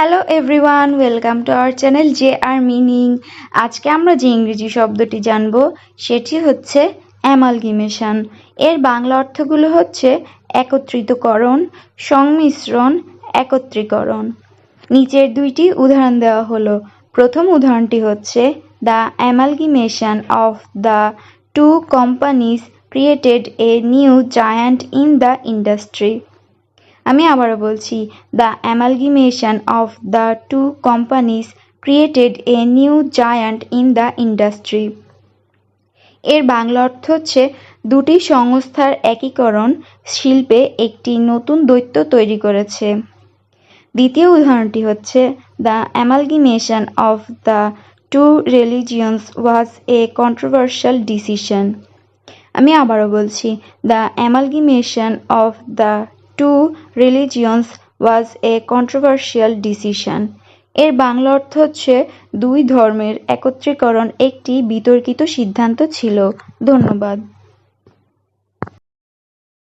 Hello everyone welcome to our channel J R meaning আজকে আমরা যে ইংরেজি শব্দটি জানব, সেটি হচ্ছে অ্যামালগিমেশন এর বাংলা অর্থগুলো হচ্ছে একত্রিতকরণ, সংমিশ্রণ, একত্রীকরণ। নিচের দুইটি উদাহরণ দেওয়া হলো। প্রথম উদাহরণটি হচ্ছে the amalgamation of the two companies created a new giant in the industry আমি আবারও বলছি the amalgamation of the two companies created a new giant in the industry এর বাংলা অর্থ হচ্ছে, দুটি সংস্থার একীকরণ শিল্পে একটি নতুন দৈত্য তৈরি করেছে। দ্বিতীয় উদাহরণটি হচ্ছে the amalgamation of the two religions was a controversial decision আমি আবারও বলছি the amalgamation of the two religions was a controversial decision. এর বাংলা অর্থ হচ্ছে, দুই ধর্মের একত্রীকরণ একটি বিতর্কিত সিদ্ধান্ত ছিল। ধন্যবাদ।